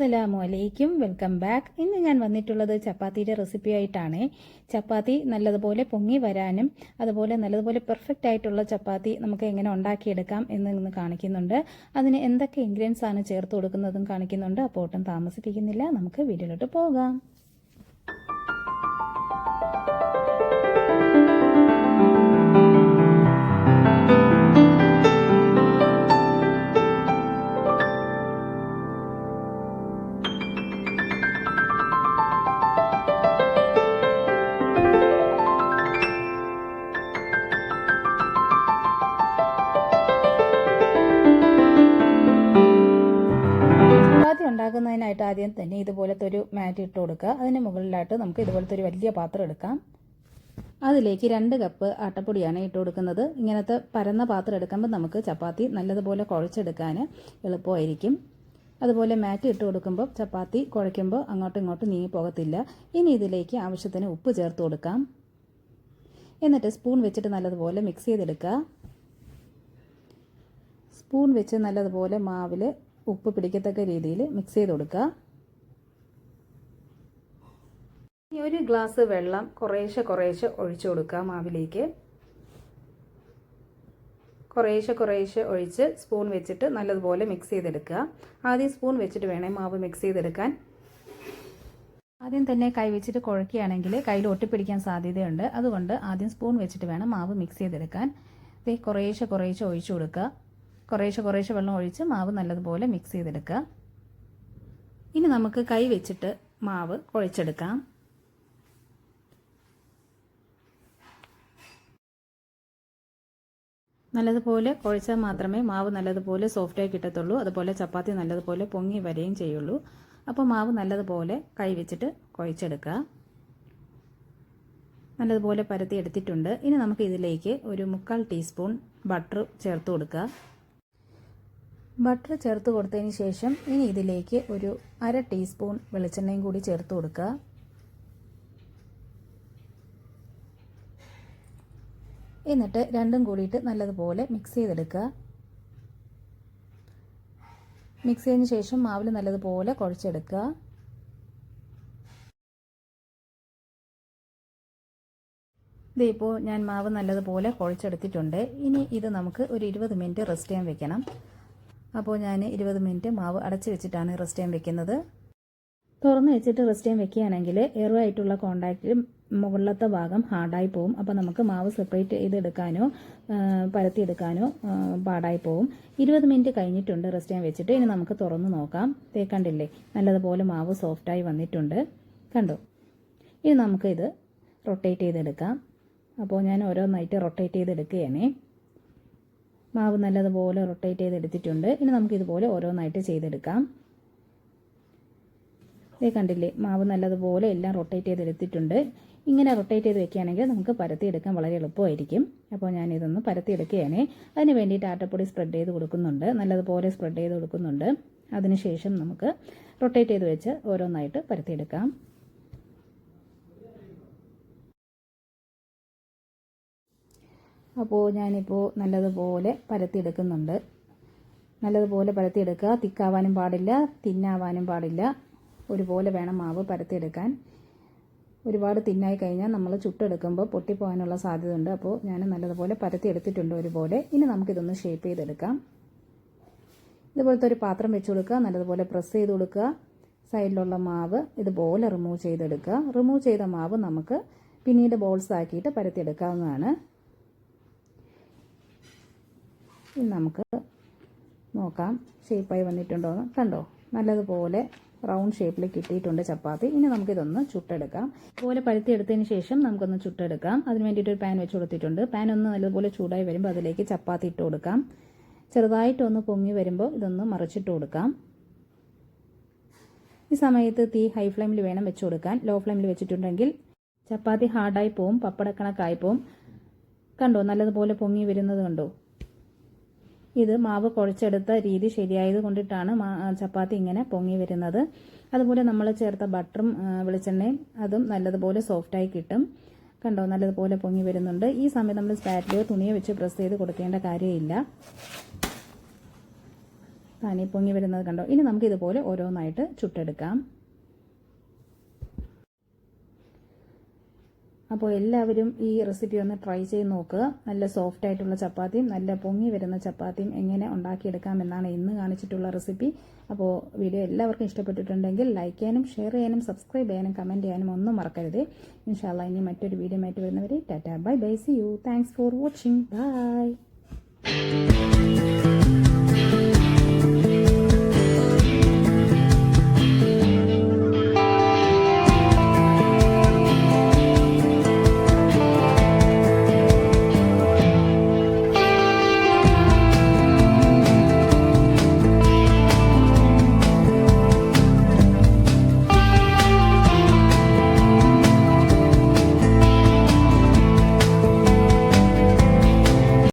അസ്സലാമു അലൈക്കും welcome back. ഇന്ന് ഞാൻ വന്നിട്ടുള്ളത് ചപ്പാത്തിയുടെ റെസിപ്പി ആയിട്ടാണ്. ചപ്പാത്തി നല്ലതുപോലെ പൊങ്ങി വരാനും അതുപോലെ നല്ലതുപോലെ പെർഫെക്റ്റ് ആയിട്ടുള്ള ചപ്പാത്തി നമുക്ക് എങ്ങനെ ഉണ്ടാക്കിയെടുക്കാം എന്ന് കാണിക്കുന്നുണ്ട്. അതിന് എന്തൊക്കെ ഇൻഗ്രീഡിയൻസ് ആണ് ചേർത്ത് കൊടുക്കുന്നതും കാണിക്കുന്നുണ്ട്. അപ്പോൾ ഒട്ടും താമസിപ്പിക്കുന്നില്ല. നമുക്ക് വീഡിയോയിലോട്ട് പോകാം. ഇതുപോലത്തെ ഒരു മാറ്റ് ഇട്ട് കൊടുക്കുക. അതിന് മുകളിലായിട്ട് നമുക്ക് ഇതുപോലത്തെ ഒരു വലിയ പാത്രം എടുക്കാം. അതിലേക്ക് രണ്ട് കപ്പ് ആട്ടപ്പൊടിയാണ് ഇട്ട് കൊടുക്കുന്നത്. ഇങ്ങനത്തെ പരന്ന പാത്രം എടുക്കുമ്പോൾ നമുക്ക് ചപ്പാത്തി നല്ലതുപോലെ കുഴച്ചെടുക്കാൻ എളുപ്പമായിരിക്കും. അതുപോലെ മാറ്റ് ഇട്ട് കൊടുക്കുമ്പോൾ ചപ്പാത്തി കുഴയ്ക്കുമ്പോൾ അങ്ങോട്ടും ഇങ്ങോട്ടും നീങ്ങി പോകത്തില്ല. ഇനി ഇതിലേക്ക് ആവശ്യത്തിന് ഉപ്പ് ചേർത്ത് കൊടുക്കാം. എന്നിട്ട് സ്പൂൺ വെച്ചിട്ട് നല്ലതുപോലെ മിക്സ് ചെയ്തെടുക്കുക. സ്പൂൺ വെച്ച് നല്ലതുപോലെ മാവിൽ ഉപ്പ് പിടിക്കത്തക്ക രീതിയിൽ മിക്സ് ചെയ്ത് കൊടുക്കുക. ഇനി ഒരു ഗ്ലാസ് വെള്ളം കുറേശ്ശെ കുറേശ്ശെ ഒഴിച്ചു കൊടുക്കാം മാവിലേക്ക്. കുറേശ്ശെ കുറേശ്ശെ ഒഴിച്ച് സ്പൂൺ വെച്ചിട്ട് നല്ലതുപോലെ മിക്സ് ചെയ്തെടുക്കുക. ആദ്യം സ്പൂൺ വെച്ചിട്ട് വേണേ മാവ് മിക്സ് ചെയ്തെടുക്കാൻ. ആദ്യം തന്നെ കൈ വെച്ചിട്ട് കുഴക്കുകയാണെങ്കിൽ കയ്യിൽ ഒട്ടിപ്പിടിക്കാൻ സാധ്യതയുണ്ട്. അതുകൊണ്ട് ആദ്യം സ്പൂൺ വെച്ചിട്ട് വേണം മാവ് മിക്സ് ചെയ്തെടുക്കാൻ. ദേ കുറേശ്ശെ കുറേശ്ശെ ഒഴിച്ചു കൊടുക്കുക. കുറേശ്ശെ കുറേശ്ശെ വെള്ളം ഒഴിച്ച് മാവ് നല്ലതുപോലെ മിക്സ് ചെയ്തെടുക്കുക. ഇനി നമുക്ക് കൈ വെച്ചിട്ട് മാവ് കുഴച്ചെടുക്കാം. നല്ലതുപോലെ കുഴച്ചാൽ മാത്രമേ മാവ് നല്ലതുപോലെ സോഫ്റ്റായി കിട്ടത്തുള്ളൂ. അതുപോലെ ചപ്പാത്തി നല്ലതുപോലെ പൊങ്ങി വരികയും ചെയ്യുള്ളൂ. അപ്പോൾ മാവ് നല്ലതുപോലെ കൈ വെച്ചിട്ട് കുഴച്ചെടുക്കുക. നല്ലതുപോലെ പരത്തി എടുത്തിട്ടുണ്ട്. ഇനി നമുക്ക് ഇതിലേക്ക് ഒരു മുക്കാൽ ടീസ്പൂൺ ബട്ടർ ചേർത്ത് കൊടുക്കുക. ബട്ടർ ചേർത്ത് കൊടുത്തതിന് ശേഷം ഇനി ഇതിലേക്ക് ഒരു അര ടീസ്പൂൺ വെളിച്ചെണ്ണയും കൂടി ചേർത്ത് കൊടുക്കുക. എന്നിട്ട് രണ്ടും കൂടിയിട്ട് നല്ലതുപോലെ മിക്സ് ചെയ്തെടുക്കുക. മിക്സ് ചെയ്തതിന് ശേഷം മാവിൽ നല്ലതുപോലെ കുഴച്ചെടുക്കുക. ഇതിപ്പോൾ ഞാൻ മാവ് നല്ലതുപോലെ കുഴച്ചെടുത്തിട്ടുണ്ട്. ഇനി ഇത് നമുക്ക് ഒരു ഇരുപത് മിനിറ്റ് റെസ്റ്റ് ചെയ്യാൻ വെക്കണം. അപ്പോൾ ഞാൻ ഇരുപത് മിനിറ്റ് മാവ് അടച്ചു വെച്ചിട്ടാണ് റെസ്റ്റ് ചെയ്യാൻ വെക്കുന്നത്. തുറന്ന് വെച്ചിട്ട് റെസ്റ്റ് ചെയ്യാൻ വെക്കുകയാണെങ്കിൽ എയറുമായിട്ടുള്ള കോണ്ടാക്റ്റിൽ മുകളിലത്തെ ഭാഗം ഹാർഡായി പോകും അപ്പോൾ നമുക്ക് മാവ് സെപ്പറേറ്റ് ചെയ്തെടുക്കാനോ പരത്തിയെടുക്കാനോ പാടായി പോകും ഇരുപത് മിനിറ്റ് കഴിഞ്ഞിട്ടുണ്ട് റെസ്റ്റ് ചെയ്യാൻ വെച്ചിട്ട്. ഇനി നമുക്ക് തുറന്ന് നോക്കാം. തേക്കണ്ടില്ലേ നല്ലതുപോലെ മാവ് സോഫ്റ്റായി വന്നിട്ടുണ്ട്. കണ്ടോ? ഇനി നമുക്കിത് റൊട്ടേറ്റ് ചെയ്തെടുക്കാം. അപ്പോൾ ഞാൻ ഓരോന്നായിട്ട് റൊട്ടേറ്റ് ചെയ്തെടുക്കുകയാണേ. മാവ് നല്ലതുപോലെ റൊട്ടേറ്റ് ചെയ്തെടുത്തിട്ടുണ്ട്. ഇനി നമുക്കിതുപോലെ ഓരോന്നായിട്ട് ചെയ്തെടുക്കാം. ഇതേ കണ്ടില്ലേ മാവ് നല്ലതുപോലെ എല്ലാം റൊട്ടേറ്റ് ചെയ്തെടുത്തിട്ടുണ്ട്. ഇങ്ങനെ റൊട്ടേറ്റ് ചെയ്ത് വെക്കുകയാണെങ്കിൽ നമുക്ക് പരത്തിയെടുക്കാൻ വളരെ എളുപ്പമായിരിക്കും. അപ്പോൾ ഞാനിതൊന്ന് പരത്തിയെടുക്കുകയാണ്. അതിന് വേണ്ടിയിട്ട് ആട്ടപ്പൊടി സ്പ്രെഡ് ചെയ്ത് കൊടുക്കുന്നുണ്ട്. നല്ലതുപോലെ സ്പ്രെഡ് ചെയ്ത് കൊടുക്കുന്നുണ്ട്. അതിനുശേഷം നമുക്ക് റൊട്ടേറ്റ് ചെയ്ത് വെച്ച് ഓരോന്നായിട്ട് പരത്തിയെടുക്കാം. അപ്പോൾ ഞാനിപ്പോൾ നല്ലതുപോലെ പരത്തിയെടുക്കുന്നുണ്ട്. നല്ലതുപോലെ പരത്തിയെടുക്കുക. തിക്കാവാനും പാടില്ല തിന്നാവാനും പാടില്ല. ഒരുപോലെ വേണം മാവ് പരത്തിയെടുക്കാൻ. ഒരുപാട് തിന്നായി കഴിഞ്ഞാൽ നമ്മൾ ചുട്ടെടുക്കുമ്പോൾ പൊട്ടിപ്പോകാനുള്ള സാധ്യതയുണ്ട്. അപ്പോൾ ഞാൻ നല്ലതുപോലെ പരത്തിയെടുത്തിട്ടുണ്ട് ഒരുപോലെ. ഇനി നമുക്കിതൊന്ന് ഷേപ്പ് ചെയ്തെടുക്കാം. ഇതുപോലത്തെ ഒരു പാത്രം വെച്ച് കൊടുക്കുക. നല്ലതുപോലെ പ്രസ് ചെയ്ത് കൊടുക്കുക. സൈഡിലുള്ള മാവ് ഇതുപോലെ റിമൂവ് ചെയ്തെടുക്കുക. റിമൂവ് ചെയ്ത മാവ് നമുക്ക് പിന്നീട് ബോൾസ് ആക്കിയിട്ട് പരത്തിയെടുക്കാവുന്നതാണ്. നമുക്ക് നോക്കാം. ഷേപ്പായി വന്നിട്ടുണ്ടോ എന്ന്. കണ്ടോ? നല്ലതുപോലെ റൗണ്ട് ഷേപ്പിൽ കിട്ടിയിട്ടുണ്ട് ചപ്പാത്തി. ഇനി നമുക്കിതൊന്ന് ചുട്ടെടുക്കാം. ഇതുപോലെ പഴുത്തിയെടുത്തതിന് ശേഷം നമുക്കൊന്ന് ചുട്ടെടുക്കാം. അതിന് വേണ്ടിയിട്ട് ഒരു പാൻ വെച്ച് കൊടുത്തിട്ടുണ്ട്. പാൻ ഒന്ന് നല്ലതുപോലെ ചൂടായി വരുമ്പോൾ അതിലേക്ക് ചപ്പാത്തി ഇട്ട് കൊടുക്കാം. ചെറുതായിട്ടൊന്ന് പൊങ്ങി വരുമ്പോൾ ഇതൊന്ന് മറിച്ചിട്ട് കൊടുക്കാം. ഈ സമയത്ത് തീ ഹൈ ഫ്ലെയിമിൽ വേണം വെച്ച് കൊടുക്കാൻ. ലോ ഫ്ലെയിമിൽ വെച്ചിട്ടുണ്ടെങ്കിൽ ചപ്പാത്തി ഹാർഡായി പോവും പപ്പടക്കണക്കായി പോവും. കണ്ടോ? നല്ലതുപോലെ പൊങ്ങി വരുന്നത് കണ്ടോ? ഇത് മാവ് കുഴച്ചെടുത്ത രീതി ശരിയായത് കൊണ്ടിട്ടാണ് ചപ്പാത്തി ഇങ്ങനെ പൊങ്ങി വരുന്നത്. അതുപോലെ നമ്മൾ ചേർത്ത ബട്ടറും വെളിച്ചെണ്ണയും അതും നല്ലതുപോലെ സോഫ്റ്റായി കിട്ടും. കണ്ടോ? നല്ലതുപോലെ പൊങ്ങി വരുന്നുണ്ട്. ഈ സമയം നമ്മൾ സ്പാറ്റിലോ തുണിയോ വെച്ച് പ്രസ് ചെയ്ത് കൊടുക്കേണ്ട കാര്യമില്ല. താനേ പൊങ്ങി വരുന്നത് കണ്ടോ? ഇനി നമുക്ക് ഇതുപോലെ ഓരോന്നായിട്ട് ചുട്ടെടുക്കാം. അപ്പോൾ എല്ലാവരും ഈ റെസിപ്പി ഒന്ന് ട്രൈ ചെയ്ത് നോക്കുക. നല്ല സോഫ്റ്റ് ആയിട്ടുള്ള ചപ്പാത്തിയും നല്ല പൊങ്ങി വരുന്ന ചപ്പാത്തിയും എങ്ങനെ ഉണ്ടാക്കിയെടുക്കാം എന്നാണ് ഇന്ന് കാണിച്ചിട്ടുള്ള റെസിപ്പി അപ്പോൾ വീഡിയോ എല്ലാവർക്കും ഇഷ്ടപ്പെട്ടിട്ടുണ്ടെങ്കിൽ ലൈക്ക് ചെയ്യാനും ഷെയർ ചെയ്യാനും സബ്സ്ക്രൈബ് ചെയ്യാനും കമന്റ് ചെയ്യാനും ഒന്നും മറക്കരുത്. ഇൻഷാല്ല ഇനി മറ്റൊരു വീഡിയോ ആയിട്ട് വരുന്നവരെ tata bye bye see you thanks for watching bye